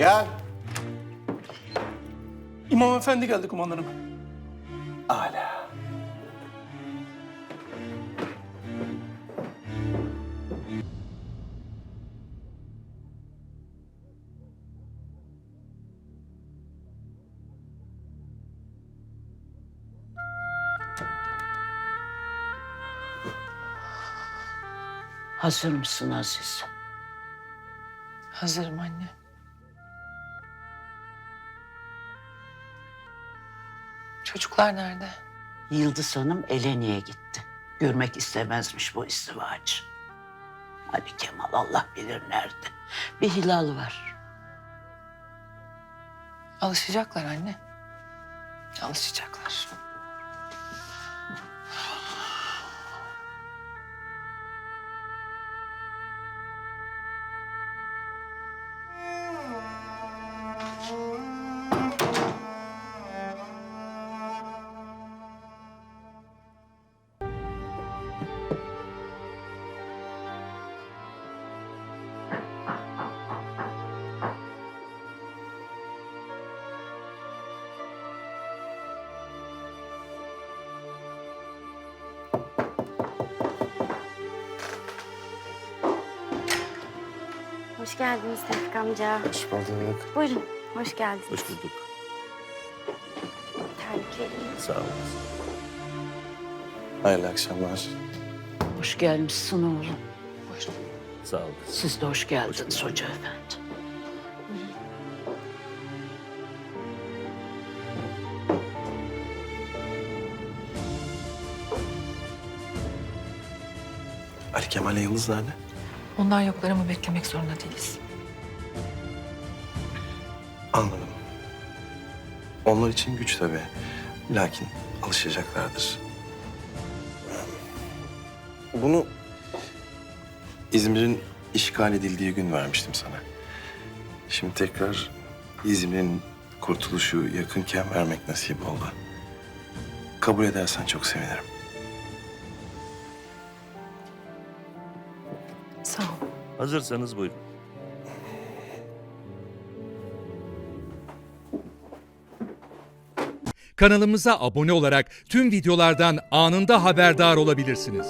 Gel. İmam efendi geldi kumandanım. Ala. Hazır mısın Aziz? Hazırım anne. Çocuklar nerede? Yıldız Hanım Eleni'ye gitti. Görmek istemezmiş bu izdivacı. Ali Kemal Allah bilir nerede. Bir hilal var. Alışacaklar anne. Alışacaklar. Hoş geldiniz Tevfik amca. Hoş bulduk. Buyurun, hoş geldiniz. Hoş bulduk. Terlik vereyim. Sağ olun. Hayırlı akşamlar. Hoş gelmişsin oğlum. Buyurun. Sağ olun. Siz de hoş geldiniz hoca efendi. Ali Kemal Yıldız nerede? Onlar yoklar ama beklemek zorunda değiliz. Anladım. Onlar için güç tabii. Lakin alışacaklardır. Bunu İzmir'in işgal edildiği gün vermiştim sana. Şimdi tekrar İzmir'in kurtuluşu yakınken vermek nasip oldu. Kabul edersen çok sevinirim. Sağ ol. Hazırsanız buyurun. Kanalımıza abone olarak tüm videolardan anında haberdar olabilirsiniz.